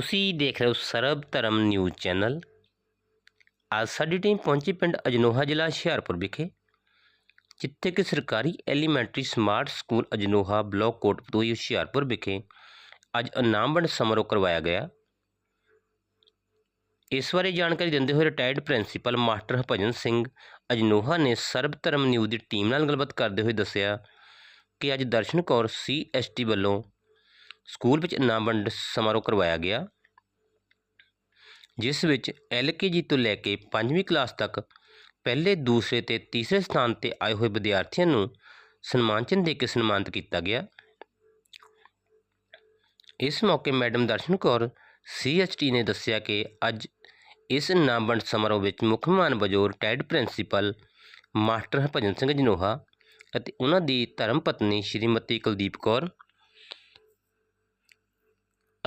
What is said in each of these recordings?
ਤੁਸੀਂ ਦੇਖ ਰਹੇ ਹੋ ਸਰਬ ਧਰਮ ਨਿਊਜ਼ ਚੈਨਲ। ਅੱਜ ਸਾਡੀ ਟੀਮ ਪਹੁੰਚੀ ਪਿੰਡ ਅਜਨੋਹਾ ਜ਼ਿਲ੍ਹਾ ਹੁਸ਼ਿਆਰਪੁਰ ਵਿਖੇ, ਜਿੱਥੇ ਕਿ ਸਰਕਾਰੀ elementary smart school Ajnoha block Kotfatuhi Hoshiarpur ਵਿਖੇ ਅੱਜ ਇਨਾਮ ਵੰਡ ਸਮਾਰੋਹ ਕਰਵਾਇਆ ਗਿਆ। ਇਸ ਬਾਰੇ ਜਾਣਕਾਰੀ ਦਿੰਦੇ ਹੋਏ retired principal master Harbhajan Singh Ajnoha ਨੇ ਸਰਬ ਧਰਮ ਨਿਊਜ਼ ਦੀ ਟੀਮ ਨਾਲ ਗੱਲਬਾਤ ਕਰਦੇ ਹੋਏ ਦੱਸਿਆ ਕਿ ਅੱਜ ਦਰਸ਼ਨ ਕੌਰ ਸੀ ਵੱਲੋਂ ਸਕੂਲ ਵਿੱਚ ਇਨਾਮ ਵੰਡ ਸਮਾਰੋਹ ਕਰਵਾਇਆ ਗਿਆ, ਜਿਸ ਵਿੱਚ ਐਲਕੇਜੀ ਤੋਂ ਲੈ ਕੇ 5ਵੀਂ ਕਲਾਸ ਤੱਕ ਪਹਿਲੇ, ਦੂਸਰੇ ਤੇ ਤੀਸਰੇ ਸਥਾਨ ਤੇ ਆਏ ਹੋਏ ਵਿਦਿਆਰਥੀਆਂ ਨੂੰ ਸਨਮਾਨ ਚਿੰਨ੍ਹ ਦੇ ਕੇ ਸਨਮਾਨਿਤ ਕੀਤਾ ਗਿਆ। ਇਸ ਮੌਕੇ ਮੈਡਮ ਦਰਸ਼ਨ ਕੌਰ ਸੀਐਚਟੀ ਨੇ ਦੱਸਿਆ ਕਿ ਅੱਜ ਇਸ ਨਾਮਵੰਡ ਸਮਾਰੋਹ ਵਿੱਚ ਮੁੱਖ ਮਹਿਮਾਨ ਵਜੋਂ retired principal master Harbhajan Singh Janoha ਅਤੇ ਉਹਨਾਂ ਦੀ ਧਰਮ ਪਤਨੀ ਸ਼੍ਰੀਮਤੀ ਕੁਲਦੀਪ ਕੌਰ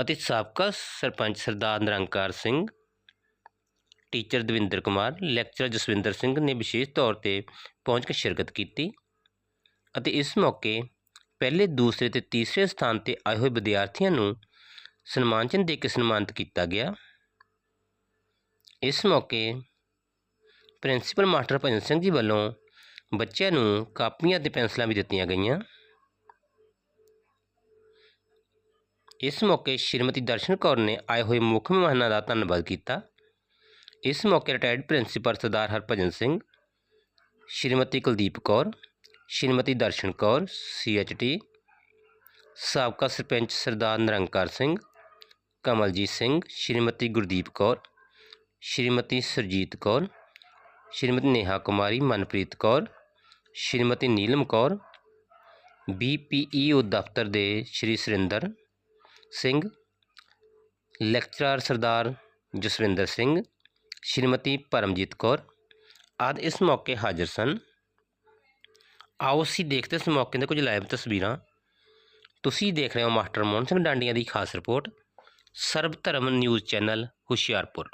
ਅਤੇ ਸਾਬਕਾ ਸਰਪੰਚ ਸਰਦਾਰ ਨਿਰੰਕਾਰ ਸਿੰਘ, ਟੀਚਰ ਦਵਿੰਦਰ ਕੁਮਾਰ, ਲੈਕਚਰਰ ਜਸਵਿੰਦਰ ਸਿੰਘ ਨੇ ਵਿਸ਼ੇਸ਼ ਤੌਰ ਤੇ ਪਹੁੰਚ ਕੇ ਸ਼ਿਰਕਤ ਕੀਤੀ ਅਤੇ ਇਸ ਮੌਕੇ ਪਹਿਲੇ, ਦੂਸਰੇ ਤੇ ਤੀਸਰੇ ਸਥਾਨ ਤੇ ਆਏ ਹੋਏ ਵਿਦਿਆਰਥੀਆਂ ਨੂੰ ਸਨਮਾਨ ਦੇ ਕੇ ਸਨਮਾਨਿਤ ਕੀਤਾ ਗਿਆ। ਇਸ ਮੌਕੇ ਪ੍ਰਿੰਸੀਪਲ ਮਾਸਟਰ ਭਜਨ ਸਿੰਘ ਜੀ ਵੱਲੋਂ ਬੱਚਿਆਂ ਨੂੰ ਕਾਪੀਆਂ ਤੇ ਪੈਨਸਲਾਂ ਵੀ ਦਿੱਤੀਆਂ ਗਈਆਂ। ਇਸ ਮੌਕੇ ਸ਼੍ਰੀਮਤੀ ਦਰਸ਼ਨ ਕੌਰ ਨੇ ਆਏ ਹੋਏ ਮੁੱਖ ਮਹਿਮਾਨਾਂ ਦਾ ਧੰਨਵਾਦ ਕੀਤਾ ਇਸ ਮੌਕੇ retired principal Sardar Harbhajan Singh Shrimati Kuldeep Kaur Shrimati Darshan Kaur CHT ਸਾਬਕਾ ਸਰਪੰਚ ਸਰਦਾਰ ਨਿਰੰਕਾਰ ਸਿੰਘ ਕਮਲਜੀਤ ਸਿੰਘ ਸ਼੍ਰੀਮਤੀ ਗੁਰਦੀਪ ਕੌਰ ਸ਼੍ਰੀਮਤੀ ਸਰਜੀਤ ਕੌਰ ਸ਼੍ਰੀਮਤੀ ਨੇਹਾ ਕੁਮਾਰੀ ਮਨਪ੍ਰੀਤ ਕੌਰ ਸ਼੍ਰੀਮਤੀ ਨੀਲਮ ਕੌਰ ਬੀਪੀਈਓ ਦਫ਼ਤਰ ਦੇ ਸ਼੍ਰੀ ਸੁਰਿੰਦਰ ਸਿੰਘ ਲੈਕਚਰਰ ਸਰਦਾਰ ਜਸਵਿੰਦਰ ਸਿੰਘ, ਸ਼੍ਰੀਮਤੀ ਪਰਮਜੀਤ ਕੌਰ, ਆਦਿ ਇਸ ਮੌਕੇ ਹਾਜ਼ਰ ਸਨ। ਆਓ ਅਸੀਂ ਦੇਖਦੇ ਇਸ ਮੌਕੇ ਦੇ ਕੁਝ ਲਾਈਵ ਤਸਵੀਰਾਂ। ਤੁਸੀਂ ਦੇਖ ਰਹੇ ਹੋ ਮਾਸਟਰ ਮੋਹਨ ਸਿੰਘ ਡਾਂਡੀਆਂ ਦੀ ਖਾਸ report, Sarab Dharam news channel Hoshiarpur.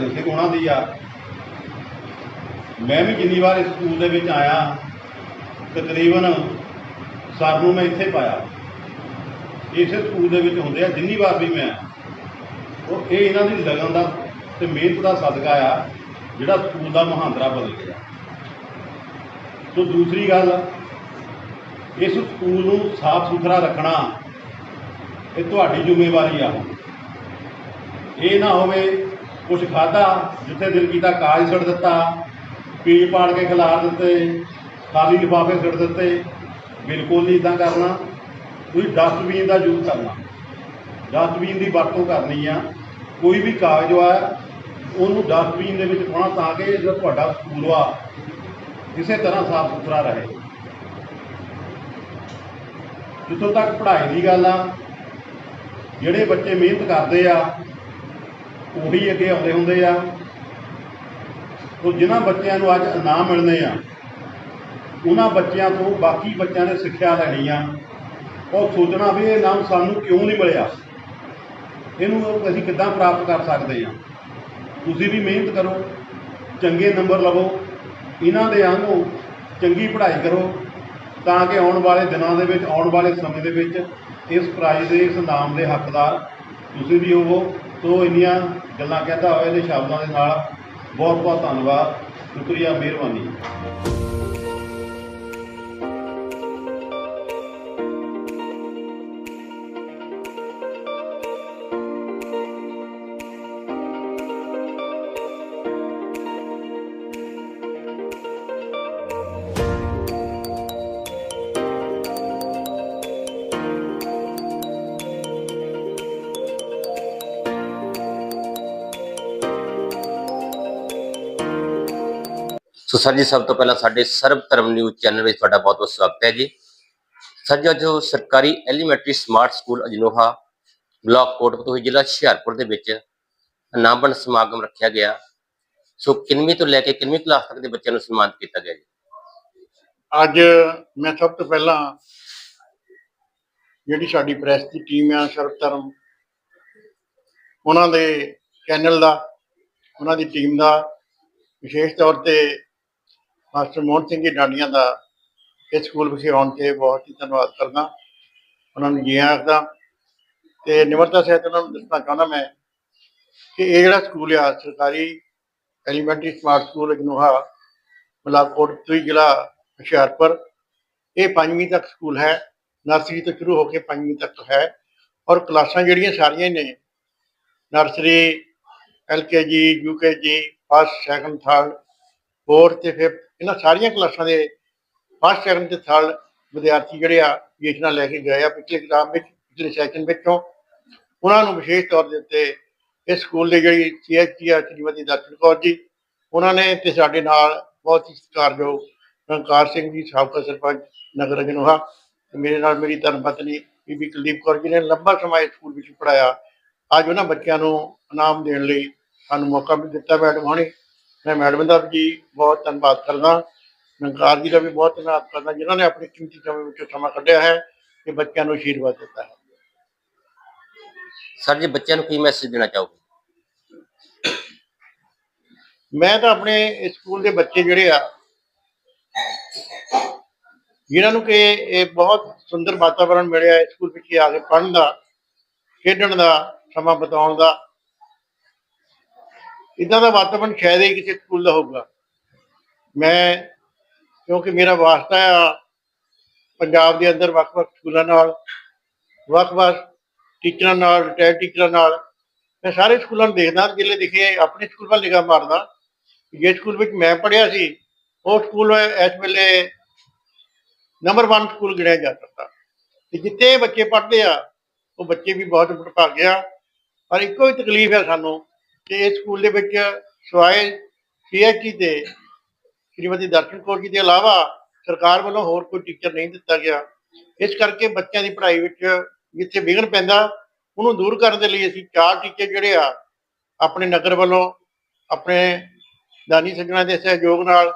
Sardar Singh ਉਹਨਾਂ ਦੀ ਆ। ਮੈਂ ਵੀ ਜਿੰਨੀ ਵਾਰ ਇਸ ਸਕੂਲ ਦੇ ਵਿੱਚ ਆਇਆ, ਤਕਰੀਬਨ ਸਰ ਨੂੰ ਮੈਂ ਇੱਥੇ ਪਾਇਆ। ਇਸੇ ਸਕੂਲ ਦੇ ਵਿੱਚ ਹੁੰਦੇ ਆ, ਜਿੰਨੀ ਵਾਰ ਵੀ ਮੈਂ, ਉਹ ਇਹ ਇਹਨਾਂ ਦੀ ਲਗਨ ਦਾ ਤੇ ਮਿਹਨਤ ਦਾ ਸਦਕਾ ਆ, ਜਿਹੜਾ ਸਕੂਲ ਦਾ ਮਹਾਂਦਰਾ ਬਦਲ ਗਿਆ। ਸੋ ਦੂਸਰੀ ਗੱਲ, ਇਸ ਸਕੂਲ ਨੂੰ ਸਾਫ਼ ਸੁਥਰਾ ਰੱਖਣਾ ਇਹ ਤੁਹਾਡੀ ਜ਼ਿੰਮੇਵਾਰੀ ਆ। ਇਹ ਨਾ ਹੋਵੇ ਕੁਝ ਖਾਦਾ ਜਿੱਥੇ ਦਿਲ ਕੀਤਾ ਕਾਜ ਛੱਡ ਦਿੱਤਾ ਪੀੜ ਪਾੜ ਕੇ ਖਿਲਾਰ ਦਿੱਤੇ, ਖਾਲੀ ਲਿਫਾਫੇ ਛੱਡ ਦਿੱਤੇ, ਬਿਲਕੁਲ ਨਹੀਂ ਇਦਾਂ ਕਰਨਾ। ਤੁਸੀਂ ਡਸਟਬੀਨ ਦਾ ਯੂਜ਼ ਕਰਨਾ। ਡਸਟਬੀਨ ਦੀ ਵਰਤੋਂ ਕਰਨੀ ਆ। ਕੋਈ ਵੀ ਕਾਗਜ਼ ਆ ਉਹਨੂੰ ਡਸਟਬੀਨ ਦੇ ਵਿੱਚ ਪਾਉਣਾ ਤਾਂ ਕਿ ਜਿਹੜਾ ਤੁਹਾਡਾ ਸਕੂਲ ਆ ਕਿਸੇ ਤਰ੍ਹਾਂ ਸਾਫ਼ ਸੁਥਰਾ ਰਹੇ। ਜਿੱਥੋਂ ਤੱਕ ਪੜ੍ਹਾਈ ਦੀ ਗੱਲ ਆ, ਜਿਹੜੇ ਬੱਚੇ ਮਿਹਨਤ ਕਰਦੇ ਆ ਉਹੀ ਅੱਗੇ ਆਉਂਦੇ ਹੁੰਦੇ ਆ। ਉਹ ਜਿਨ੍ਹਾਂ ਬੱਚਿਆਂ ਨੂੰ ਅੱਜ ਇਨਾਮ ਮਿਲਣੇ ਆ, ਉਹਨਾਂ ਬੱਚਿਆਂ ਤੋਂ ਬਾਕੀ ਬੱਚਿਆਂ ਨੇ ਸਿੱਖਿਆ ਲੈਣੀ ਆ। ਉਹ ਸੋਚਣਾ ਵੀ ਇਹ ਇਨਾਮ ਸਾਨੂੰ ਕਿਉਂ ਨਹੀਂ ਮਿਲਿਆ? ਇਹਨੂੰ ਅਸੀਂ ਕਿੱਦਾਂ ਪ੍ਰਾਪਤ ਕਰ ਸਕਦੇ ਆ? ਤੁਸੀਂ ਵੀ ਮਿਹਨਤ ਕਰੋ, ਚੰਗੇ ਨੰਬਰ ਲਵੋ, ਇਹਨਾਂ ਦੇ ਵਾਂਗੂ ਚੰਗੀ ਪੜ੍ਹਾਈ ਕਰੋ, ਤਾਂ ਕਿ ਆਉਣ ਵਾਲੇ ਦਿਨਾਂ ਦੇ ਵਿੱਚ, ਆਉਣ ਵਾਲੇ ਸਮੇਂ ਦੇ ਵਿੱਚ ਇਸ ਪ੍ਰਾਈਜ਼ ਦੇ ਇਸ ਨਾਮ ਦੇ ਹੱਕਦਾਰ ਤੁਸੀਂ ਵੀ ਹੋਵੋ। ਤੋਂ ਇੰਨੀਆਂ ਗੱਲਾਂ ਕਹਿੰਦਾ ਹੋਇਆ ਇਹਦੇ ਸ਼ਬਦਾਂ ਦੇ ਨਾਲ ਬਹੁਤ ਬਹੁਤ ਧੰਨਵਾਦ। ਸ਼ੁਕਰੀਆ ਮਿਹਰਬਾਨੀ। ਸਰ ਜੀ, ਸਭ ਤੋਂ ਪਹਿਲਾਂ ਸਾਡੇ ਸਰਬ ਧਰਮ ਨਿਊਜ਼ ਚੈਨਲ ਵਿੱਚ ਤੁਹਾਡਾ ਬਹੁਤ ਬਹੁਤ ਸਵਾਗਤ ਹੈ ਜੀ। ਸਰ ਜੀ ਜੋ ਸਰਕਾਰੀ elementary smart school Ajnoha block Kotfatuhi ਜ਼ਿਲ੍ਹਾ ਹੁਸ਼ਿਆਰਪੁਰ ਦੇ ਵਿੱਚ ਨਾਮਬਨ ਸਮਾਗਮ ਰੱਖਿਆ ਗਿਆ। ਸੋ ਕਿੰਨਵੀਂ ਤੋਂ ਲੈ ਕੇ ਕਿੰਨਵੀਂ ਕਲਾਸ ਤੱਕ ਦੇ ਬੱਚਿਆਂ ਨੂੰ ਸਨਮਾਨਿਤ ਕੀਤਾ ਗਿਆ ਜੀ? ਅੱਜ ਮੈਂ ਸਭ ਤੋਂ ਪਹਿਲਾਂ ਜਿਹੜੀ ਸਾਡੀ ਪ੍ਰੈਸ ਦੀ ਟੀਮ ਆ ਸਰਵਧਰਮ ਉਹਨਾਂ ਦੇ ਚੈਨਲ ਦਾ, ਉਹਨਾਂ ਦੀ ਟੀਮ ਦਾ, ਵਿਸ਼ੇਸ਼ ਤੌਰ ਤੇ ਮਾਸਟਰ ਮੋਹਨ ਸਿੰਘ ਜੀ ਡਾਂਡੀਆਂ ਦਾ ਇਸ ਸਕੂਲ ਵਿਖੇ ਆਉਣ ਤੇ ਬਹੁਤ ਹੀ ਧੰਨਵਾਦ ਕਰਦਾ। ਉਹਨਾਂ ਨੂੰ ਜੀ ਆਖਦਾ ਤੇ ਨਿਮਰਤਾ ਸਹਿਤ ਉਹਨਾਂ ਨੂੰ ਦੱਸਣਾ ਚਾਹੁੰਦਾ ਮੈਂ ਕਿ ਇਹ ਜਿਹੜਾ ਸਕੂਲ ਆ, ਸਰਕਾਰੀ elementary smart school Ignoha Malakot ਤੋਂ ਜ਼ਿਲ੍ਹਾ ਹੁਸ਼ਿਆਰਪੁਰ, ਇਹ ਪੰਜਵੀਂ ਤੱਕ ਸਕੂਲ ਹੈ। ਨਰਸਰੀ ਤੋਂ ਸ਼ੁਰੂ ਹੋ ਕੇ ਪੰਜਵੀਂ ਤੱਕ ਹੈ ਔਰ ਕਲਾਸਾਂ ਜਿਹੜੀਆਂ ਸਾਰੀਆਂ ਹੀ ਨੇ, nursery LKG UKG first, second, third ਹੋਰ ਤੇ ਫਿਰ ਇਹਨਾਂ ਸਾਰੀਆਂ ਕਲਾਸਾਂ ਦੇ ਫਸਟ ਸੈਕੰਡ ਤੇ ਥਰਡ ਵਿਦਿਆਰਥੀ ਜਿਹੜੇ ਆ ਪੋਜੀਸ਼ਨਾਂ ਲੈ ਕੇ ਗਏ ਆ, ਪਿਛਲੇ ਐਗਜ਼ਾਮ ਵਿੱਚ, ਪਿਛਲੇ ਸੈਸ਼ਨ ਵਿੱਚੋਂ। ਉਹਨਾਂ ਨੂੰ ਵਿਸ਼ੇਸ਼ ਤੌਰ ਦੇ ਉੱਤੇ ਇਸ ਸਕੂਲ ਦੇ ਜਿਹੜੀ ਸੀਐਚਸੀ ਆ, ਸ਼੍ਰੀਮਤੀ ਦਰਸ਼ਨ ਕੌਰ ਜੀ, ਉਹਨਾਂ ਨੇ ਤੇ ਸਾਡੇ ਨਾਲ ਬਹੁਤ ਹੀ ਸਤਿਕਾਰਯੋਗ ਰੰਕਾਰ ਸਿੰਘ ਜੀ, ਸਾਬਕਾ ਸਰਪੰਚ ਨਗਰ ਅਜਨੋਹਾ ਮੇਰੇ ਨਾਲ ਮੇਰੀ ਧਰਮ ਪਤਨੀ ਬੀਬੀ ਕੁਲਦੀਪ ਕੌਰ ਜੀ ਨੇ ਲੰਬਾ ਸਮਾਂ ਇਸ ਸਕੂਲ ਵਿੱਚ ਪੜਾਇਆ ਅੱਜ ਉਹਨਾਂ ਬੱਚਿਆਂ ਨੂੰ ਇਨਾਮ ਦੇਣ ਲਈ ਸਾਨੂੰ ਮੌਕਾ ਵੀ ਦਿੱਤਾ ਮੈਡਮ ਹੋਣੀ। ਮੈਂ ਮੈਡਮ ਦਾ ਵੀ ਬਹੁਤ ਧੰਨਵਾਦ ਕਰਦਾ। ਰੰਕਾਰ ਜੀ ਦਾ ਵੀ ਬਹੁਤ ਧੰਨਵਾਦ ਕਰਦਾ ਜਿਨ੍ਹਾਂ ਨੇ ਆਪਣੀ ਕੀਮਤੀ ਸਮੇਂ ਵਿੱਚੋਂ ਸਮਾਂ ਕੱਢਿਆ ਹੈ ਤੇ ਬੱਚਿਆਂ ਨੂੰ ਆਸ਼ੀਰਵਾਦ ਦਿੱਤਾ ਹੈ। ਸਰ ਜੀ ਬੱਚਿਆਂ ਨੂੰ ਕੀ ਮੈਸੇਜ ਦੇਣਾ ਚਾਹੋਗੇ? ਮੈਂ ਤਾਂ ਆਪਣੇ ਸਕੂਲ ਦੇ ਬੱਚੇ ਜਿਹੜੇ ਆ ਜਿਨ੍ਹਾਂ ਨੂੰ ਕਿ ਇਹ ਬਹੁਤ ਸੁੰਦਰ ਵਾਤਾਵਰਣ ਮਿਲਿਆ ਸਕੂਲ ਵਿੱਚ ਆ ਕੇ ਪੜ੍ਹਨ ਦਾ ਖੇਡਣ ਦਾ ਸਮਾਂ ਬਿਤਾਉਣ ਦਾ ਇਦਾਂ ਦਾ ਵਾਤਾਵਰਣ ਸ਼ਾਇਦ ਹੀ ਕਿਸੇ ਸਕੂਲ ਦਾ ਹੋਊਗਾ। ਮੈਂ, ਕਿਉਂਕਿ ਮੇਰਾ ਵਾਸਤਾ ਆ ਪੰਜਾਬ ਦੇ ਅੰਦਰ ਵੱਖ-ਵੱਖ ਸਕੂਲਾਂ ਨਾਲ, ਵੱਖ-ਵੱਖ ਟੀਚਰਾਂ ਨਾਲ ਰਿਟਾਇਰਡ ਟੀਚਰਾਂ ਨਾਲ, ਮੈਂ ਸਾਰੇ ਸਕੂਲਾਂ ਨੂੰ ਦੇਖਦਾ ਜਿੱਲੇ ਦਿਖੇ ਆਪਣੇ ਸਕੂਲ ਵੱਲ ਨਿਗਾਹ ਮਾਰਦਾ। ਜੇ ਸਕੂਲ ਵਿੱਚ ਮੈਂ ਪੜ੍ਹਿਆ ਸੀ, ਉਹ ਸਕੂਲ ਇਸ ਵੇਲੇ ਨੰਬਰ 1 ਸਕੂਲ ਗਿਣਿਆ ਜਾ ਸਕਦਾ। ਤੇ ਜਿੱਥੇ ਬੱਚੇ ਪੜ੍ਹਦੇ ਆ, ਉਹ ਬੱਚੇ ਵੀ ਬਹੁਤ ਵਡਭਾਗੇ ਗਿਆ। ਪਰ ਇੱਕੋ ਹੀ ਤਕਲੀਫ ਹੈ ਸਾਨੂੰ ਕਿ ਇਸ ਸਕੂਲ ਦੇ ਵਿੱਚ ਸਵਾਏ ਸੀਐਚਈ ਤੇ ਸ਼੍ਰੀਮਤੀ ਦਰਸ਼ਨ ਕੌਰ ਜੀ ਦੇ ਇਲਾਵਾ ਸਰਕਾਰ ਵੱਲੋਂ ਹੋਰ ਕੋਈ ਟੀਚਰ ਨਹੀਂ ਦਿੱਤਾ ਗਿਆ। ਇਸ ਕਰਕੇ ਬੱਚਿਆਂ ਦੀ ਪੜ੍ਹਾਈ ਵਿੱਚ ਜਿੱਥੇ ਵਿਘਨ ਪੈਂਦਾ, ਉਹਨੂੰ ਦੂਰ ਕਰਨ ਦੇ ਲਈ ਅਸੀਂ ਚਾਰ ਟੀਚਰ ਜਿਹੜੇ ਆ, ਆਪਣੇ ਨਗਰ ਵੱਲੋਂ, ਆਪਣੇ ਦਾਨੀ ਸੱਜਣਾ ਦੇ ਸਹਿਯੋਗ ਨਾਲ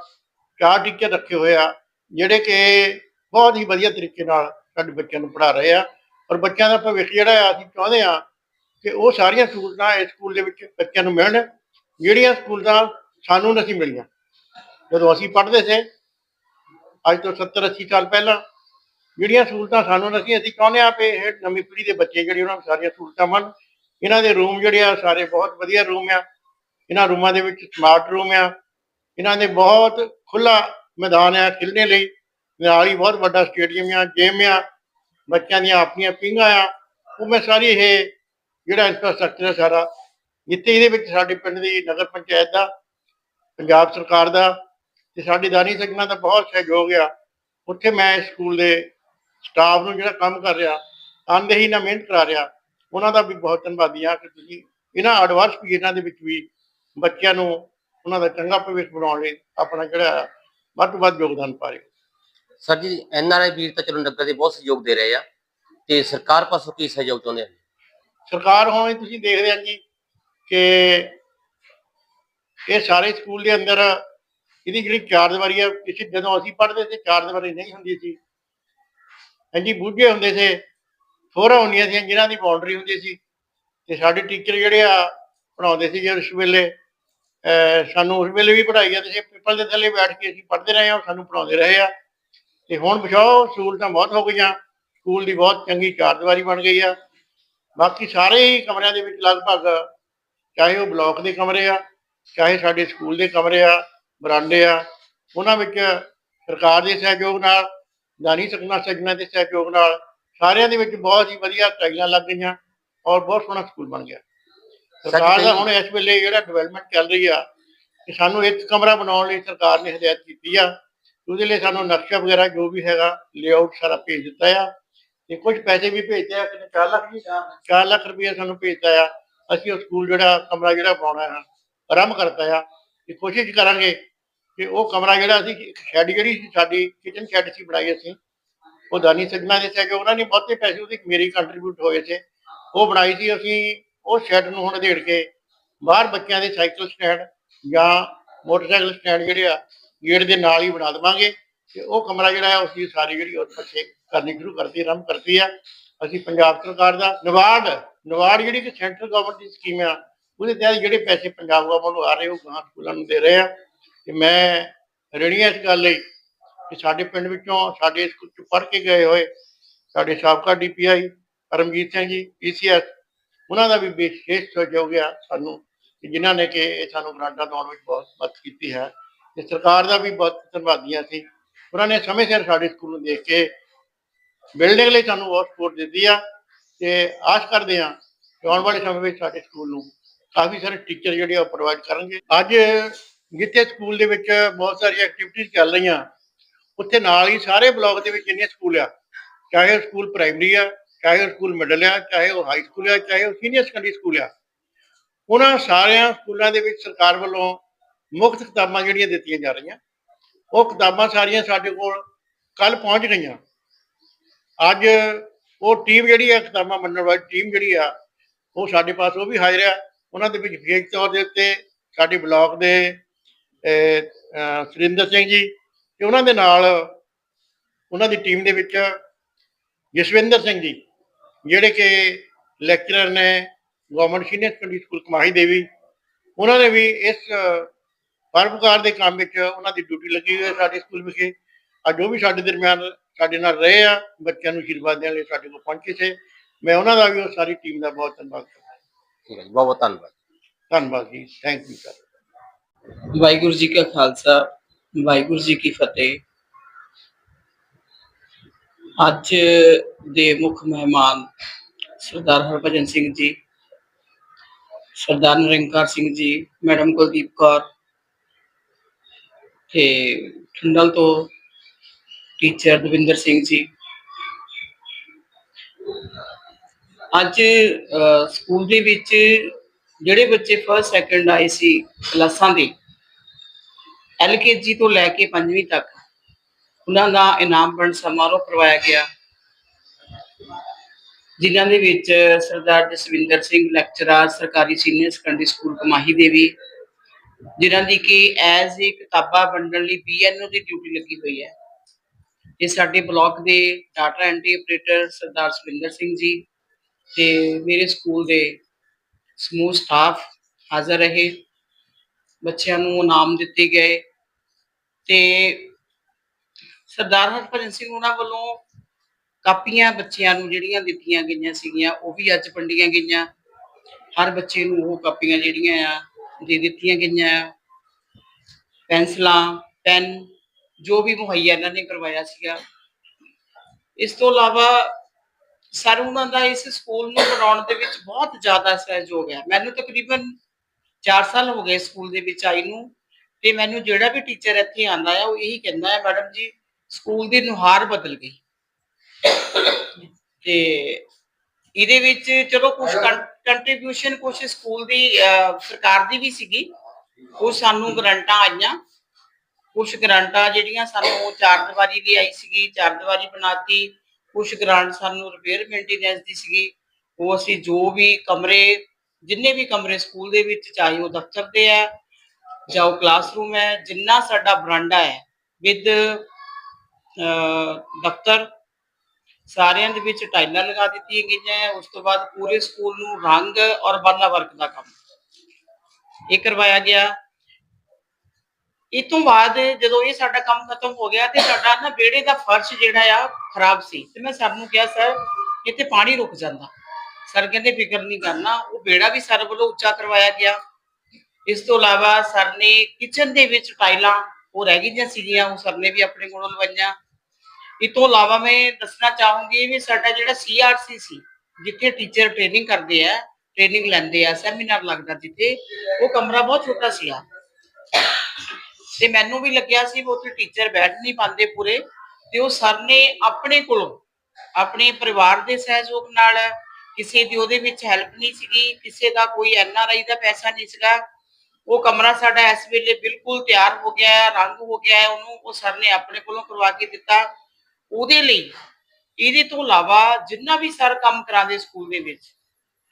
ਚਾਰ ਟੀਚਰ ਰੱਖੇ ਹੋਏ ਆ, ਜਿਹੜੇ ਕਿ ਬਹੁਤ ਹੀ ਵਧੀਆ ਤਰੀਕੇ ਨਾਲ ਸਾਡੇ ਬੱਚਿਆਂ ਨੂੰ ਪੜ੍ਹਾ ਰਹੇ ਆ। ਔਰ ਬੱਚਿਆਂ ਦਾ ਭਵਿੱਖ ਜਿਹੜਾ ਆ, ਅਸੀਂ ਚਾਹੁੰਦੇ ਆ ਕਿ ਉਹ ਸਾਰੀਆਂ ਸਹੂਲਤਾਂ ਇਸ ਸਕੂਲ ਦੇ ਵਿੱਚ ਬੱਚਿਆਂ ਨੂੰ ਮਿਲਣ, ਜਿਹੜੀਆਂ ਸਹੂਲਤਾਂ ਸਾਨੂੰ ਨਹੀਂ ਮਿਲੀਆਂ। ਜਦੋਂ ਅਸੀਂ ਪੜ੍ਹਦੇ ਸੀ, ਅੱਜ ਤੋਂ 70 80 ਸਾਲ ਪਹਿਲਾਂ, ਜਿਹੜੀਆਂ ਸਹੂਲਤਾਂ ਸਾਨੂੰ ਨਹੀਂ ਅਸੀਂ ਚਾਹੁੰਦੇ ਆ ਕਿ ਇਹ ਨਵੀਂ ਪੀੜ੍ਹੀ ਦੇ ਬੱਚੇ ਜਿਹੜੇ ਉਹਨਾਂ ਨੂੰ ਸਾਰੀਆਂ ਸਹੂਲਤਾਂ ਮਿਲਣ ਇਹਨਾਂ ਦੇ ਰੂਮ ਜਿਹੜੇ ਆ, ਸਾਰੇ ਬਹੁਤ ਵਧੀਆ ਰੂਮ ਆ। ਇਹਨਾਂ ਰੂਮਾਂ ਦੇ ਵਿੱਚ ਸਮਾਰਟ ਰੂਮ ਆ। ਇਹਨਾਂ ਦੇ ਬਹੁਤ ਖੁੱਲਾ ਮੈਦਾਨ ਆ ਖੇਡਣ ਲਈ। ਨਾਲ ਹੀ ਬਹੁਤ ਵੱਡਾ ਸਟੇਡੀਅਮ ਆ ਜਿਮ ਆ। ਬੱਚਿਆਂ ਦੀਆਂ ਆਪਣੀਆਂ ਪਿੰਗਾਂ ਆ। ਉਹ ਮੈਂ ਸਾਰੀ ਇਹ ਜਿਹੜਾ ਇਨਫਰਾਸਟ੍ਰਕਚਰ ਹੈ ਸਾਰਾ, ਜਿੱਥੇ ਇਹਦੇ ਵਿੱਚ ਸਾਡੇ ਪਿੰਡ ਦੀ ਨਗਰ ਪੰਚਾਇਤ ਦਾ, ਪੰਜਾਬ ਸਰਕਾਰ ਦਾ, ਤੇ ਸਾਡੀ ਦਾਨੀ ਸੱਜਣਾ ਦਾ ਬਹੁਤ ਸਹਿਯੋਗ ਆ। ਉੱਥੇ ਮੈਂ ਸਕੂਲ ਦੇ ਸਟਾਫ ਨੂੰ ਜਿਹੜਾ ਕੰਮ ਕਰ ਰਿਹਾ ਆਂਦੇ ਹੀ ਨਾ ਮਿਹਨਤ ਕਰਾ ਰਿਹਾ, ਉਹਨਾਂ ਦਾ ਵੀ ਬਹੁਤ ਧੰਨਵਾਦੀ ਆ ਕਿ ਤੁਸੀਂ ਇਹਨਾਂ ਐਡਵਾਂਸ ਪੀਰੀਅਡਾਂ ਦੇ ਵਿੱਚ ਵੀ ਬੱਚਿਆਂ ਨੂੰ ਉਹਨਾਂ ਦਾ ਚੰਗਾ ਭਵਿੱਖ ਬਣਾਉਣ ਲਈ ਆਪਣਾ ਜਿਹੜਾ ਵੱਧ ਤੋਂ ਵੱਧ ਯੋਗਦਾਨ ਪਾ ਰਹੇ ਹੋ। ਸਰ ਜੀ, ਐਨ ਵੀਰ ਤਾਂ ਚਲੋ ਨਗਰ ਦੇ ਬਹੁਤ ਸਹਿਯੋਗ ਦੇ ਰਹੇ ਆ, ਤੇ ਸਰਕਾਰ ਪਾਸੋਂ ਕੀ ਸਹਿਯੋਗ ਚਾਹੁੰਦੇ ਆ? ਸਰਕਾਰ ਹੁਣ ਤੁਸੀਂ ਦੇਖਦੇ ਆ ਜੀ ਕਿ ਇਹ ਸਾਰੇ ਸਕੂਲ ਦੇ ਅੰਦਰ ਇਹਦੀ ਜਿਹੜੀ ਚਾਰ ਦੀਵਾਰੀ ਆ ਕਿਸੇ ਜਦੋਂ ਅਸੀਂ ਪੜ੍ਹਦੇ ਸੀ ਚਾਰ ਦੀਵਾਰੀ ਨਹੀਂ ਹੁੰਦੀ ਸੀ। ਹਾਂਜੀ ਬੂਝੇ ਹੁੰਦੇ ਸੀ ਫੋਰਾਂ ਹੁੰਦੀਆਂ ਸੀ, ਜਿਨ੍ਹਾਂ ਦੀ ਬਾਉਂਡਰੀ ਹੁੰਦੀ ਸੀ। ਤੇ ਸਾਡੇ ਟੀਚਰ ਜਿਹੜੇ ਆ ਪੜਾਉਂਦੇ ਸੀ ਉਸ ਵੇਲੇ। ਅਹ ਸਾਨੂੰ ਉਸ ਵੇਲੇ ਵੀ ਪੜ੍ਹਾਈ ਜਾਂਦੀ ਸੀ ਪੇਪਰ ਦੇ ਥੱਲੇ ਬੈਠ ਕੇ ਅਸੀਂ ਪੜ੍ਹਦੇ ਰਹੇ ਆ ਸਾਨੂੰ ਪੜਾਉਂਦੇ ਰਹੇ ਆ। ਤੇ ਹੁਣ ਬਚਾਓ, ਸਹੂਲਤਾਂ ਬਹੁਤ ਹੋ ਗਈਆਂ। ਸਕੂਲ ਦੀ ਬਹੁਤ ਚੰਗੀ ਚਾਰ ਦੀਵਾਰੀ ਬਣ ਗਈ ਆ। ਬਾਕੀ ਸਾਰੇ ਹੀ ਕਮਰਿਆਂ ਦੇ ਵਿੱਚ ਲਗਭਗ ਚਾਹੇ ਉਹ ਬਲਾਕ ਦੇ ਕਮਰੇ ਆ ਚਾਹੇ ਸਾਡੇ ਸਕੂਲ ਦੇ ਕਮਰੇ ਆ ਬਰਾਂਡੇ ਆ ਉਹਨਾਂ ਵਿੱਚ ਸਰਕਾਰ ਦੇ ਸਹਿਯੋਗ ਨਾਲ ਦਾਨੀ ਸਕਣਾ ਸੱਜਣਾ ਦੇ ਸਹਿਯੋਗ ਨਾਲ ਸਾਰਿਆਂ ਦੇ ਵਿੱਚ ਬਹੁਤ ਹੀ ਵਧੀਆ ਟਾਈਲਾਂ ਲੱਗ ਗਈਆਂ ਔਰ ਬਹੁਤ ਸੋਹਣਾ ਸਕੂਲ ਬਣ ਗਿਆ। ਸਰਕਾਰ ਦਾ ਹੁਣ ਇਸ ਵੇਲੇ ਜਿਹੜਾ ਡਿਵੈਲਪਮੈਂਟ ਚੱਲ ਰਹੀ ਆ ਕਿ ਸਾਨੂੰ ਇੱਕ ਕਮਰਾ ਬਣਾਉਣ ਲਈ ਸਰਕਾਰ ਨੇ ਹਦਾਇਤ ਕੀਤੀ ਆ ਉਹਦੇ ਲਈ ਸਾਨੂੰ ਨਕਸ਼ਾ ਵਗੈਰਾ ਜੋ ਵੀ ਹੈਗਾ ਲੇਆਊਟ ਸਾਰਾ ਭੇਜ ਦਿੱਤਾ ਆ। ਤੇ ਕੁਝ ਪੈਸੇ ਵੀ ਭੇਜਦੇ ਆ, ਕਿਤੇ 4 ਲੱਖ ਵੀ 4 ਲੱਖ ਰੁਪਏ ਸਾਨੂੰ ਭੇਜਦਾ ਆ। ਅਸੀਂ ਉਹ ਸਕੂਲ ਜਿਹੜਾ, ਕਮਰਾ ਜਿਹੜਾ ਬਣਾਉਣਾ ਹੈ ਆਰੰਭ ਕਰਤਾ ਆ। ਤੇ ਕੋਸ਼ਿਸ਼ ਕਰਾਂਗੇ ਕਿ ਉਹ ਕਮਰਾ ਜਿਹੜਾ ਅਸੀਂ ਸ਼ੈਡ ਜਿਹੜੀ ਸੀ ਸਾਡੀ ਕਿਚਨ ਸ਼ੈਡ ਸੀ ਬਣਾਈ ਅਸੀਂ। ਉਹ ਦਾਨੀ ਸੱਜਣਾ ਦੇ ਸਹਿਯੋਗ ਉਹਨਾਂ ਨੇ ਬਹੁਤੇ ਪੈਸੇ ਉਹਦੇ ਮੇਰੀ ਕੰਟਰੀਬਿਊਟ ਹੋਏ ਸੀ। ਉਹ ਬਣਾਈ ਸੀ ਅਸੀਂ, ਉਹ ਸ਼ੈੱਡ ਨੂੰ ਹੁਣ ਢੇੜ ਕੇ ਬਾਹਰ ਬੱਚਿਆਂ ਦੇ ਸਾਈਕਲ ਸਟੈਂਡ ਜਾਂ ਮੋਟਰਸਾਈਕਲ ਸਟੈਂਡ ਜਿਹੜੇ ਆ, ਗੇਟ ਦੇ ਨਾਲ ਹੀ ਬਣਾ ਦੇਵਾਂਗੇ। ਤੇ ਉਹ ਕਮਰਾ ਜਿਹੜਾ ਹੈ ਉਸ ਦੀ ਸਾਰੀ ਜਿਹੜੀ ਉਸ ਪਾਸੇ ਕਰਨੀ ਸ਼ੁਰੂ ਕਰਤੀ, ਆਰੰਭ ਕਰਤੀ ਹੈ ਅਸੀਂ ਪੰਜਾਬ ਸਰਕਾਰ ਦਾ ਨਵਾਰਡ ਨਵਾਰਡ ਜਿਹੜੀ ਕਿ ਸੈਂਟਰ ਗਵਰਨਮੈਂਟ ਦੀ ਸਕੀਮ ਆ, ਉਹਦੇ ਤਹਿਤ ਜਿਹੜੇ ਪੈਸੇ ਪੰਜਾਬ ਗਵਰਨਮੈਂਟ ਆ ਰਹੇ, ਉਹ ਗਾਂ ਸਕੂਲਾਂ ਨੂੰ ਦੇ ਰਹੇ ਆ। ਤੇ ਮੈਂ ਰਣੀ ਹਾਂ ਇਸ ਗੱਲ ਲਈ ਕਿ ਸਾਡੇ ਪਿੰਡ ਵਿੱਚੋਂ, ਸਾਡੇ ਸਕੂਲ ਚ ਪੜ੍ਹ ਕੇ ਗਏ ਹੋਏ ਸਾਡੇ ਸਾਬਕਾ ਡੀਪੀਆਈ ਪਰਮਜੀਤ ਸਿੰਘ ਜੀ ਈਸੀਐਸ ਉਹਨਾਂ ਦਾ ਵੀ ਵਿਸ਼ੇਸ਼ ਸਹਿਯੋਗ ਆ ਸਾਨੂੰ, ਕਿ ਜਿਨ੍ਹਾਂ ਨੇ ਕਿ ਇਹ ਸਾਨੂੰ ਗ੍ਰਾਂਟਾਂ ਦਵਾਉਣ ਵਿੱਚ ਬਹੁਤ ਮਦਦ ਕੀਤੀ ਹੈ। ਤੇ ਸਰਕਾਰ ਦਾ ਵੀ ਬਹੁਤ ਧੰਨਵਾਦੀਆਂ ਸੀ ਉਹਨਾਂ ਨੇ ਸਮੇਂ ਸਿਰ ਸਾਡੇ ਸਕੂਲ ਨੂੰ ਦੇਖ ਕੇ ਬਿਲਡਿੰਗ ਲਈ ਸਾਨੂੰ ਬਹੁਤ ਸਪੋਰਟ ਦਿੱਤੀ ਆ ਤੇ ਆਸ ਕਰਦੇ ਆ ਕਿ ਆਉਣ ਵਾਲੇ ਸਮੇਂ ਵਿੱਚ ਸਾਡੇ ਸਕੂਲ ਨੂੰ ਕਾਫੀ ਸਾਰੇ ਟੀਚਰ ਜਿਹੜੇ ਆ ਪ੍ਰੋਵਾਈਡ ਕਰਨਗੇ। ਅੱਜ ਜਿੱਥੇ ਸਕੂਲ ਦੇ ਵਿੱਚ ਬਹੁਤ ਸਾਰੀਆਂ ਐਕਟੀਵਿਟੀਜ਼ ਚੱਲ ਰਹੀਆਂ, ਉੱਥੇ ਨਾਲ ਹੀ ਸਾਰੇ ਬਲਾਕ ਦੇ ਵਿੱਚ ਜਿੰਨੇ ਸਕੂਲ ਆ, ਚਾਹੇ ਉਹ ਸਕੂਲ ਪ੍ਰਾਇਮਰੀ ਆ, ਚਾਹੇ ਉਹ ਸਕੂਲ ਮਿਡਲ ਆ, ਚਾਹੇ ਉਹ ਹਾਈ ਸਕੂਲ ਆ, ਚਾਹੇ ਉਹ ਸੀਨੀਅਰ ਸੈਕੰਡਰੀ ਸਕੂਲ ਆ। ਉਹਨਾਂ ਸਾਰਿਆਂ ਸਕੂਲਾਂ ਦੇ ਵਿੱਚ ਸਰਕਾਰ ਵੱਲੋਂ ਮੁਫਤ ਕਿਤਾਬਾਂ ਜਿਹੜੀਆਂ ਦਿੱਤੀਆਂ ਜਾ ਰਹੀਆਂ। ਉਹ ਕਿਤਾਬਾਂ ਸਾਰੀਆਂ ਸਾਡੇ ਕੋਲ ਕੱਲ ਪਹੁੰਚ ਗਈਆਂ ਅੱਜ ਉਹ ਟੀਮ ਜਿਹੜੀ ਆ ਕਿਤਾਬਾਂ ਮੰਨਣ ਵਾਲੀ ਟੀਮ ਜਿਹੜੀ ਆ ਉਹ ਸਾਡੇ ਪਾਸ ਉਹ ਵੀ ਹਾਜ਼ਰ ਆ। ਉਹਨਾਂ ਦੇ ਵਿੱਚ ਵਿਸ਼ੇਸ਼ ਤੌਰ ਦੇ ਉੱਤੇ ਸਾਡੇ ਬਲਾਕ ਦੇ ਸੁਰਿੰਦਰ ਸਿੰਘ ਜੀ ਤੇ ਉਹਨਾਂ ਦੇ ਨਾਲ ਉਹਨਾਂ ਦੀ ਟੀਮ ਦੇ ਵਿੱਚ ਜਸਵਿੰਦਰ ਸਿੰਘ ਜੀ ਜਿਹੜੇ ਕਿ ਲੈਕਚਰਰ ਨੇ government senior secondary school Kamahi Devi. ਉਹਨਾਂ ਨੇ ਵੀ ਇਸ ਅਹ, ਦੇ ਕੰਮ ਵਿੱਚ ਉਹਨਾਂ ਦੀ ਡਿਊਟੀ ਲੱਗੀ ਹੋਈ ਹੈ ਸਾਡੇ ਸਕੂਲ ਵਿਖੇ। ਅੱਜ ਉਹ ਵੀ ਸਾਡੇ ਦਰਮਿਆਨ ਸਾਡੇ ਨਾਲ ਰਹੇ ਆ ਬੱਚਿਆਂ ਨੂੰ ਆਸ਼ੀਰਵਾਦ ਦੇਣ ਲਈ ਸਾਡੇ ਕੋਲ ਪਹੁੰਚੇ ਸੀ। ਮੈਂ ਉਹਨਾਂ ਦਾ ਵੀ ਉਹ ਸਾਰੀ ਟੀਮ ਦਾ ਬਹੁਤ ਧੰਨਵਾਦ ਕਰਦਾ ਠੀਕ ਹੈ ਜੀ ਬਹੁਤ ਬਹੁਤ ਧੰਨਵਾਦ। ਧੰਨਵਾਦ ਜੀ thank you sir Waheguru ji ਕਾ ਖਾਲਸਾ ਵਾਹਿਗੁਰੂ ਜੀ ਕੀ ਫਤਿਹ। ਅੱਜ ਦੇ ਮੁੱਖ ਮਹਿਮਾਨ ਸਰਦਾਰ ਹਰਭਜਨ ਸਿੰਘ ਜੀ ਸਰਦਾਰ ਨਰਿੰਕਾਰ ਸਿੰਘ ਜੀ ਮੈਡਮ ਕੁਲਦੀਪ ਕੌਰ ਤੇ ਠੰਡਲ ਤੋਂ ਟੀਚਰ ਦਵਿੰਦਰ ਸਿੰਘ ਜੀ। ਅੱਜ ਸਕੂਲ ਦੇ ਵਿੱਚ ਜਿਹੜੇ ਬੱਚੇ ਫਸਟ ਸੈਕੰਡ ਆਏ ਸੀ ਕਲਾਸਾਂ ਦੇ ਐਲਕੇਜੀ ਤੋਂ ਲੈ ਕੇ 5ਵੀਂ ਤੱਕ, ਉਹਨਾਂ ਦਾ ਇਨਾਮ ਵੰਡ ਸਮਾਰੋਹ ਕਰਵਾਇਆ ਗਿਆ। ਜਿਨ੍ਹਾਂ ਦੇ ਵਿੱਚ ਸਰਦਾਰ ਜਸਵਿੰਦਰ ਸਿੰਘ ਲੈਕਚਰਰ, ਸਰਕਾਰੀ senior secondary school Kamahi Devi, ਜਿਨ੍ਹਾਂ ਦੀ ਕਿ ਐਜ਼ ਏ ਕਿਤਾਬਾਂ ਵੰਡਣ ਲਈ ਬੀਐਨਓ ਦੀ ਡਿਊਟੀ ਲੱਗੀ ਹੋਈ ਹੈ। ਤੇ ਸਾਡੇ ਬਲਾਕ ਦੇ data entry operator Sardar Surinder Singh ji ਤੇ ਮੇਰੇ ਸਕੂਲ ਦੇ ਸਮੂਹ ਸਟਾਫ ਹਾਜ਼ਰ ਰਹੇ। ਬੱਚਿਆਂ ਨੂੰ ਇਨਾਮ ਦਿੱਤੇ ਗਏ ਤੇ ਸਰਦਾਰ ਹਰਭਜਨ ਸਿੰਘ ਉਹਨਾਂ ਵੱਲੋਂ ਕਾਪੀਆਂ ਬੱਚਿਆਂ ਨੂੰ ਜਿਹੜੀਆਂ ਦਿੱਤੀਆਂ ਗਈਆਂ ਸੀਗੀਆਂ, ਉਹ ਵੀ ਅੱਜ ਵੰਡੀਆਂ ਗਈਆਂ। ਹਰ ਬੱਚੇ ਨੂੰ ਉਹ ਕਾਪੀਆਂ ਜਿਹੜੀਆਂ ਆ ਦੇ ਦਿੱਤੀਆਂ ਗਈਆਂ। ਆ ਪੈਨਸਲਾਂ, ਪੈਨ ਜੋ ਵੀ ਮੁਹੱਈਆ ਇਹਨਾਂ ਨੇ ਕਰਵਾਇਆ ਸੀਗਾ। ਇਸ ਤੋਂ ਇਲਾਵਾ ਸਰ ਉਹਨਾਂ ਦਾ ਇਸ ਸਕੂਲ ਨੂੰ ਬਣਾਉਣ ਦੇ ਵਿੱਚ ਬਹੁਤ ਜ਼ਿਆਦਾ ਸਹਿਯੋਗ ਹੈ। ਮੈਨੂੰ ਤਕਰੀਬਨ 4 ਸਾਲ ਹੋ ਗਏ ਸਕੂਲ ਦੇ ਵਿੱਚ ਆਈ ਨੂੰ ਤੇ ਮੈਨੂੰ ਜਿਹੜਾ ਵੀ ਟੀਚਰ ਇੱਥੇ ਆਂਦਾ ਹੈ ਉਹ ਇਹੀ ਕਹਿੰਦਾ ਹੈ ਮੈਡਮ ਜੀ ਸਕੂਲ ਦੀ ਨੁਹਾਰ ਬਦਲ ਗਈ। ਤੇ ਇਹਦੇ ਵਿੱਚ ਚਲੋ ਕੁਝ ਕੰਟਰੀਬਿਊਸ਼ਨ ਕੁਝ ਸਕੂਲ ਦੀ ਸਰਕਾਰ ਦੀ ਵੀ ਸੀਗੀ। ਉਹ ਸਾਨੂੰ ਗਰੰਟਾਂ ਆਈਆਂ। ਕੁਝ ਗ੍ਰਾਂਟਾਂ ਜਿਹੜੀਆਂ ਸਾਨੂੰ ਚਾਰ ਦੀਵਾਰੀ ਦੀ ਆਈ ਸੀਗੀ, ਚਾਰ ਦੀਵਾਰੀ ਬਣਾਤੀ ਕੁਝ ਗ੍ਰਾਂਟ ਸਾਨੂੰ ਰਿਪੇਅਰ ਮੇਨਟੇਨੈਂਸ ਦੀ ਸੀਗੀ। ਉਹ ਅਸੀਂ ਜੋ ਵੀ ਕਮਰੇ, ਜਿੰਨੇ ਵੀ ਕਮਰੇ ਸਕੂਲ ਦੇ ਵਿੱਚ ਚਾਹੇ ਉਹ ਦਫ਼ਤਰ ਦੇ ਆ ਜਾਂ ਉਹ ਕਲਾਸਰੂਮ ਹੈ, ਜਿੰਨਾ ਸਾਡਾ ਬਰਾਂਡਾ ਹੈ ਵਿਦ ਦਫ਼ਤਰ, ਸਾਰਿਆਂ ਦੇ ਵਿੱਚ ਟਾਈਲਾਂ ਲਗਾ ਦਿੱਤੀਆਂ ਗਈਆਂ ਹੈ। ਉਸ ਤੋਂ ਬਾਅਦ ਪੂਰੇ ਸਕੂਲ ਨੂੰ ਰੰਗ ਔਰ ਬਾਲਾ ਵਰਕ ਦਾ ਕੰਮ। ਇਹ ਕਰਵਾਇਆ ਗਿਆ। ਇਸ ਤੋਂ ਬਾਅਦ ਜਦੋਂ ਇਹ ਸਾਡਾ ਕੰਮ ਖਤਮ ਹੋ ਗਿਆ ਤੇ ਸਾਡਾ ਨਾ ਵਿਹੜੇ ਦਾ ਫਰਸ਼ ਜਿਹੜਾ ਆ ਖਰਾਬ ਸੀ। ਤੇ ਮੈਂ ਸਰ ਨੂੰ ਕਿਹਾ, ਸਰ, ਇੱਥੇ ਪਾਣੀ ਰੁਕ ਜਾਂਦਾ। ਸਰ ਕਹਿੰਦੇ, ਫਿਕਰ ਨਹੀਂ ਕਰਨਾ। ਉਹ ਵਿਹੜਾ ਵੀ ਸਰ ਵੱਲੋਂ ਉੱਚਾ ਕਰਵਾਇਆ ਗਿਆ। ਇਸ ਤੋਂ ਇਲਾਵਾ ਸਰ ਨੇ ਕਿਚਨ ਦੇ ਵਿੱਚ ਟਾਈਲਾਂ ਉਹ ਰਹਿ ਗਈਆਂ ਸੀਗੀਆਂ, ਉਹ ਸਰ ਨੇ ਵੀ ਆਪਣੇ ਕੋਲੋਂ ਲਵਾਈਆਂ। ਇਸ ਤੋਂ ਇਲਾਵਾ ਮੈਂ ਦੱਸਣਾ ਚਾਹੂੰਗੀ ਵੀ ਸਾਡਾ ਜਿਹੜਾ ਸੀਆਰਸੀ ਸੀ, ਜਿੱਥੇ ਟੀਚਰ ਟ੍ਰੇਨਿੰਗ ਕਰਦੇ ਆ ਟ੍ਰੇਨਿੰਗ ਲੈਂਦੇ ਆ ਸੈਮੀਨਾਰ ਲੱਗਦਾ ਜਿੱਥੇ, ਉਹ ਕਮਰਾ ਬਹੁਤ ਛੋਟਾ ਸੀਗਾ। ਤੇ ਮੈਨੂੰ ਵੀ ਲੱਗਿਆ ਸੀ ਵੀ ਉੱਥੇ ਟੀਚਰ ਬੈਠ ਨਹੀਂ ਪਾਉਂਦੇ ਪੂਰੇ ਤੇ ਉਹ ਸਰ ਨੇ ਆਪਣੇ ਕੋਲੋਂ ਆਪਣੇ ਪਰਿਵਾਰ ਦੇ ਸਹਿਯੋਗ ਨਾਲ ਕਿਸੇ ਦੀ ਉਹਦੇ ਵਿੱਚ ਹੈਲਪ ਨਹੀਂ ਸੀਗੀ, ਕਿਸੇ ਦਾ ਕੋਈ ਐਨਆਰਆਈ ਦਾ ਪੈਸਾ ਨਹੀਂ ਸੀਗਾ। ਉਹ ਕਮਰਾ ਸਾਡਾ ਇਸ ਵੇਲੇ ਬਿਲਕੁਲ ਤਿਆਰ ਹੋ ਗਿਆ ਹੈ, ਰੰਗ ਹੋ ਗਿਆ ਹੈ, ਉਹਨੂੰ ਉਹ ਸਰ ਨੇ ਆਪਣੇ ਕੋਲੋਂ ਕਰਵਾ ਕੇ ਦਿੱਤਾ। ਉਹਦੇ ਲਈ ਇਹਦੇ ਤੋਂ ਇਲਾਵਾ ਜਿੰਨਾ ਵੀ ਸਰ ਕੰਮ ਕਰਾਉਂਦੇ ਸਕੂਲ ਦੇ ਵਿੱਚ,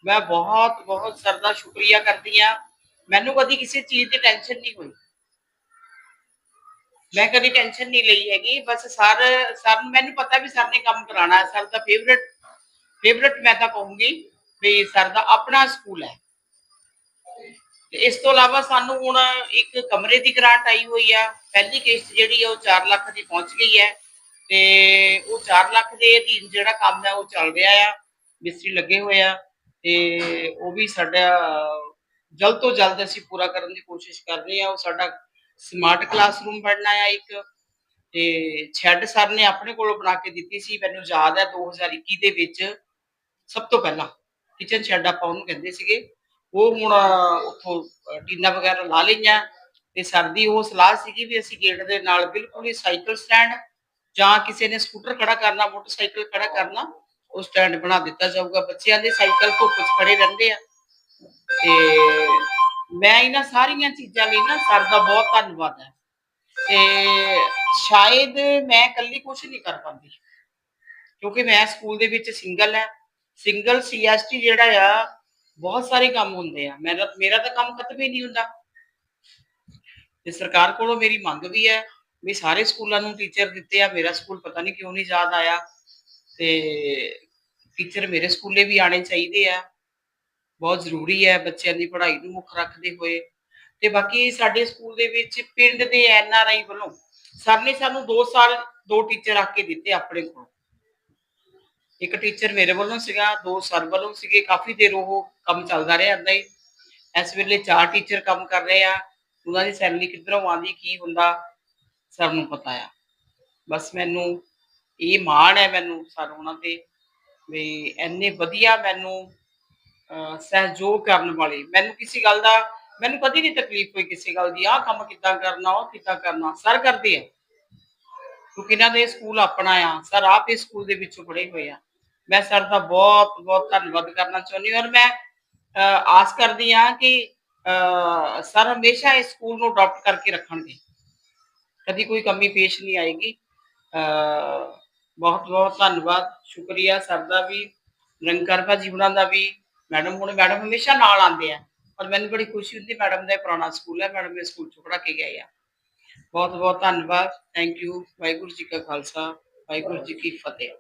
ਮੈਂ ਬਹੁਤ ਬਹੁਤ ਸਰ ਦਾ ਸ਼ੁਕਰੀਆ ਕਰਦੀ ਆ ਮੈਨੂੰ ਕਦੀ ਕਿਸੇ ਚੀਜ਼ ਦੀ ਟੈਨਸ਼ਨ ਨਹੀਂ ਹੋਈ। ਮੈਂ ਕਦੀ ਟੈਨਸ਼ਨ ਨਹੀਂ ਲਈ ਹੈਗੀ, ਬਸ ਸਰ ਸਰ, ਮੈਨੂੰ ਪਤਾ ਵੀ ਸਰ ਨੇ ਕੰਮ ਕਰਾਣਾ ਹੈ, ਸਰ ਦਾ ਫੇਵਰਿਟ ਫੇਵਰਿਟ ਮੈਂ ਤਾਂ ਕਹੂੰਗੀ ਵੀ ਸਰ ਦਾ ਆਪਣਾ ਸਕੂਲ ਹੈ। ਤੇ ਇਸ ਤੋਂ ਇਲਾਵਾ ਸਾਨੂੰ ਹੁਣ ਇੱਕ ਕਮਰੇ ਦੀ ਗ੍ਰਾਂਟ ਆਈ ਹੋਈ ਆ, ਪਹਿਲੀ ਕਿਸ਼ਤ ਜਿਹੜੀ ਆ ਉਹ 4 ਲੱਖ ਦੀ ਪਹੁੰਚ ਗਈ ਹੈ। ਤੇ ਉਹ 4 ਲੱਖ ਦੇ ਅਧੀਨ ਜਿਹੜਾ ਕੰਮ ਹੈ ਉਹ ਚੱਲ ਰਿਹਾ ਆ, ਮਿਸਤਰੀ ਲੱਗੇ ਹੋਏ ਆ, ਤੇ ਉਹ ਵੀ ਸਾਡਾ ਜਲਦ ਤੋਂ ਜਲਦ ਅਸੀਂ ਪੂਰਾ ਕਰਨ ਦੀ ਕੋਸ਼ਿਸ਼ ਕਰ ਰਹੇ ਆ, ਉਹ ਸਾਡਾ ਸਮਾਰਟ ਕਲਾਸਰੂਮ ਬਣਨਾ ਆ ਇੱਕ, ਤੇ ਛੱਡ ਸਰ ਨੇ ਆਪਣੇ ਕੋਲੋਂ ਬਣਾ ਕੇ ਦਿੱਤੀ ਸੀ, ਮੈਨੂੰ ਯਾਦ ਹੈ 2021 ਦੇ ਵਿੱਚ, ਸਭ ਤੋਂ ਪਹਿਲਾਂ ਕਿਚਨ ਸ਼ੈੱਡ ਆਪਾਂ ਉਹਨੂੰ ਕਹਿੰਦੇ ਸੀਗੇ, ਉਹ ਹੁਣ ਉੱਥੋਂ ਟੀਨਾ ਵਗੈਰਾ ਲਾ ਲਈਆਂ, ਤੇ ਸਰਦੀ ਉਹ ਸਲਾਹ ਸੀਗੀ ਵੀ ਅਸੀਂ ਗੇਟ ਦੇ ਨਾਲ ਬਿਲਕੁਲ ਹੀ ਸਾਈਕਲ ਸਟੈਂਡ ਜਾਂ ਕਿਸੇ ਨੇ ਸਕੂਟਰ ਖੜਾ ਕਰਨਾ ਮੋਟਰਸਾਈਕਲ ਖੜਾ ਕਰਨਾ, ਉਹ ਸਟੈਂਡ ਬਣਾ ਦਿੱਤਾ ਜਾਊਗਾ। ਬੱਚਿਆਂ ਦੇ ਸਾਈਕਲ ਧੁੱਪ 'ਚ ਖੜੇ ਰਹਿੰਦੇ ਆ, ਤੇ ਮੈਂ ਇਹਨਾਂ ਸਾਰੀਆਂ ਚੀਜ਼ਾਂ ਲਈ ਨਾ ਸਰ ਦਾ ਬਹੁਤ ਧੰਨਵਾਦ ਹੈ। ਤੇ ਸ਼ਾਇਦ ਮੈਂ ਇਕੱਲੀ ਕੁਝ ਨਹੀਂ ਕਰ ਪਾਉਂਦੀ। ਕਿਉਂਕਿ ਮੈਂ ਸਕੂਲ ਦੇ ਵਿੱਚ ਸਿੰਗਲ ਹੈ। ਸਿੰਗਲ ਸੀਐਸਟੀ ਜਿਹੜਾ ਆ, ਬਹੁਤ ਸਾਰੇ ਕੰਮ ਹੁੰਦੇ ਆ। ਮੇਰਾ ਮੇਰਾ ਤਾਂ ਕੰਮ ਖਤਮ ਹੀ ਨਹੀਂ ਹੁੰਦਾ। ਤੇ ਸਰਕਾਰ ਕੋਲੋਂ ਮੇਰੀ ਮੰਗ ਵੀ ਹੈ ਵੀ ਸਾਰੇ ਸਕੂਲਾਂ ਨੂੰ ਟੀਚਰ ਦਿੱਤੇ ਆ। ਮੇਰਾ ਸਕੂਲ ਪਤਾ ਨਹੀਂ ਕਿਉਂ ਨਹੀਂ ਯਾਦ ਆਇਆ। ਤੇ ਟੀਚਰ ਮੇਰੇ ਸਕੂਲੇ ਵੀ ਆਣੇ ਚਾਹੀਦੇ ਆ। ਬਹੁਤ ਜ਼ਰੂਰੀ ਹੈ ਬੱਚਿਆਂ ਦੀ ਪੜ੍ਹਾਈ ਨੂੰ ਮੁੱਖ ਰੱਖਦੇ ਹੋਏ। ਤੇ ਬਾਕੀ ਸਾਡੇ ਸਕੂਲ ਦੇ ਵਿੱਚ ਪਿੰਡ ਦੇ ਐਨ ਆਰ ਆਈ ਵੱਲੋਂ ਸਰ ਨੇ ਸਾਨੂੰ 2 ਸਾਲ ਦੋ ਟੀਚਰ ਰੱਖ ਕੇ ਦਿੱਤੇ ਆਪਣੇ ਕੋਲ। ਇੱਕ ਟੀਚਰ ਮੇਰੇ ਵੱਲੋਂ ਸੀਗਾ, ਦੋ ਸਰ ਵੱਲੋਂ ਸੀਗੇ। ਕਾਫੀ ਦੇਰ ਉਹ ਕੰਮ ਚੱਲਦਾ ਰਿਹਾ ਏਦਾਂ ਹੀ। ਇਸ ਵੇਲੇ ਚਾਰ ਟੀਚਰ ਕੰਮ ਕਰ ਰਹੇ ਆ। ਉਹਨਾਂ ਦੀ ਸੈਲਰੀ ਕਿੱਧਰੋਂ ਆਉਂਦੀ, ਕੀ ਹੁੰਦਾ, ਸਰ ਨੂੰ ਪਤਾ ਆ। ਬਸ ਮੈਨੂੰ ਇਹ ਮਾਣ ਹੈ ਮੈਨੂੰ ਸਰ ਉਹਨਾਂ ਤੇ ਵੀ ਇੰਨੇ ਵਧੀਆ ਮੈਨੂੰ ਸਹਿਯੋਗ ਕਰਨ ਵਾਲੇ। ਮੈਨੂੰ ਕਿਸੇ ਗੱਲ ਦਾ ਮੈਨੂੰ ਕਦੀ ਨਹੀਂ ਤਕਲੀਫ ਹੋਈ ਕਿਸੇ ਗੱਲ ਦੀ। ਆਹ ਕੰਮ ਕਿੱਦਾਂ ਕਰਨਾ ਉਹ ਕਿੱਦਾਂ ਕਰਨਾ ਸਰ ਕਰਦੇ ਆ। ਕਿਉਂਕਿ ਇਹਨਾਂ ਦੇ ਸਕੂਲ ਆਪਣਾ ਆ। ਸਰ ਆਪ ਇਸ ਸਕੂਲ ਦੇ ਵਿੱਚੋਂ ਪੜ੍ਹੇ ਹੋਏ ਆ। ਮੈਂ ਸਰ ਦਾ ਬਹੁਤ ਬਹੁਤ ਧੰਨਵਾਦ ਕਰਨਾ ਚਾਹੁੰਦੀ ਹਾਂ। ਔਰ ਮੈਂ ਆਸ ਕਰਦੀ ਹਾਂ ਕਿ ਸਰ ਹਮੇਸ਼ਾ ਇਸ ਸਕੂਲ ਨੂੰ ਅਡਾਪਟ ਕਰਕੇ ਰੱਖਣਗੇ। ਕਦੀ ਕੋਈ ਕਮੀ ਪੇਸ਼ ਨਹੀਂ ਆਏਗੀ। ਅਹ, ਬਹੁਤ ਬਹੁਤ ਧੰਨਵਾਦ। ਸ਼ੁਕਰੀਆ ਸਰ ਦਾ ਵੀ ਰੰਗਕਰ ਭਾਜੀ ਹੁਣਾਂ ਦਾ ਵੀ। ਮੈਡਮ ਹੁਣ ਮੈਡਮ ਹਮੇਸ਼ਾ ਨਾਲ ਆਉਂਦੇ ਆ। ਔਰ ਮੈਨੂੰ ਬੜੀ ਖੁਸ਼ੀ ਹੁੰਦੀ ਮੈਡਮ ਦਾ ਪੁਰਾਣਾ ਸਕੂਲ ਹੈ। ਮੈਡਮ ਇਹ ਸਕੂਲ ਚੋਂ ਪੜ੍ਹਾ ਕੇ ਗਏ ਆ। ਬਹੁਤ ਬਹੁਤ ਧੰਨਵਾਦ। ਥੈਂਕ ਯੂ ਵਾਹਿਗੁਰੂ ਜੀ ਕਾ ਖਾਲਸਾ। ਵਾਹਿਗੁਰੂ ਜੀ ਕੀ ਫਤਿਹ।